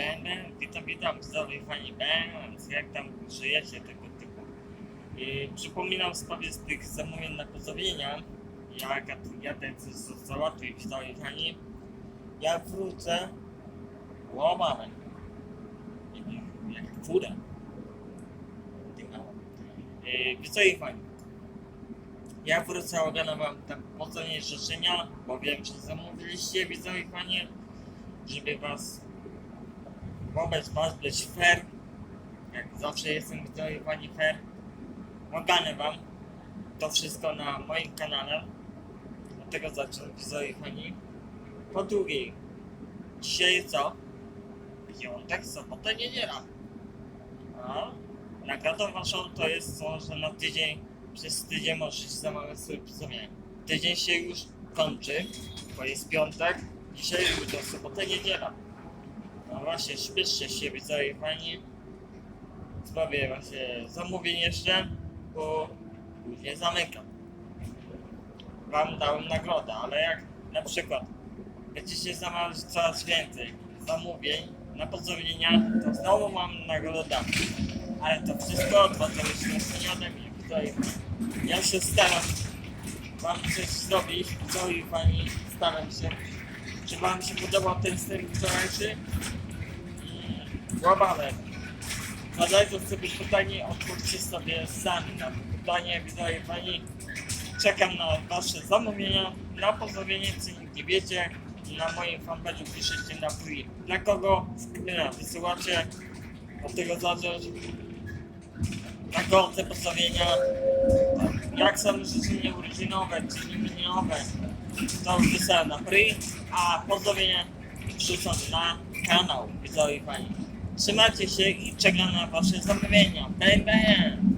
Ben, witam, witam, zdrowi fani Ben, jak tam żyjecie tego typu. I przypominam sprawie z tych zamówień na pozdrowienia, jak jadę coś za- załatwić, zdrowi fani, ja wrócę. Łamany, jak fura. Yy, Widzowie fani, ja wrócę, ogarnę wam tam pozdrowienie życzenia, bo wiem, że zamówiliście widzowie fani, żeby was wobec was być fair, jak zawsze jestem widzowie pani fair, ogarnę wam to wszystko na moim kanale, od tego zacznę widzowie pani. Po drugie, dzisiaj co? Piątek, sobota, niedziela. A nagrodą waszą to jest to, że na tydzień, przez tydzień możecie zamawiać sobie pizzowie. Tydzień się już kończy, bo jest piątek, dzisiaj jutro, sobota, niedziela. No właśnie, śpieszcie się, widzowie fani. Sprawię właśnie zamówień jeszcze, bo później zamykam. Wam dałem nagrodę, ale jak na przykład będziecie zamawiać coraz więcej zamówień na pozdrowienia, to znowu mam nagrodę. Ale to wszystko to zależy nie ode. Ja się staram wam coś zrobić, widzowie fani, staram się. Czy wam się podobał ten styl wczorajszy? Łamane. Zadajcie sobie pytanie, odpowiedzcie sobie sami na to pytanie. Widzowie pani, czekam na wasze zamówienia, na pozdrowienie, co nie wiecie. Na moim fanpage'u piszecie na free. Dla kogo screena wysyłacie, od tego zależy na końcu pozdrowienia. Jak są życzenia urodzinowe, czy imieninowe, to wysyłam na free, a pozdrowienia wrzucam na kanał. Widzowie pani. Trzymajcie się i czekam na wasze zamówienia. Bye bye!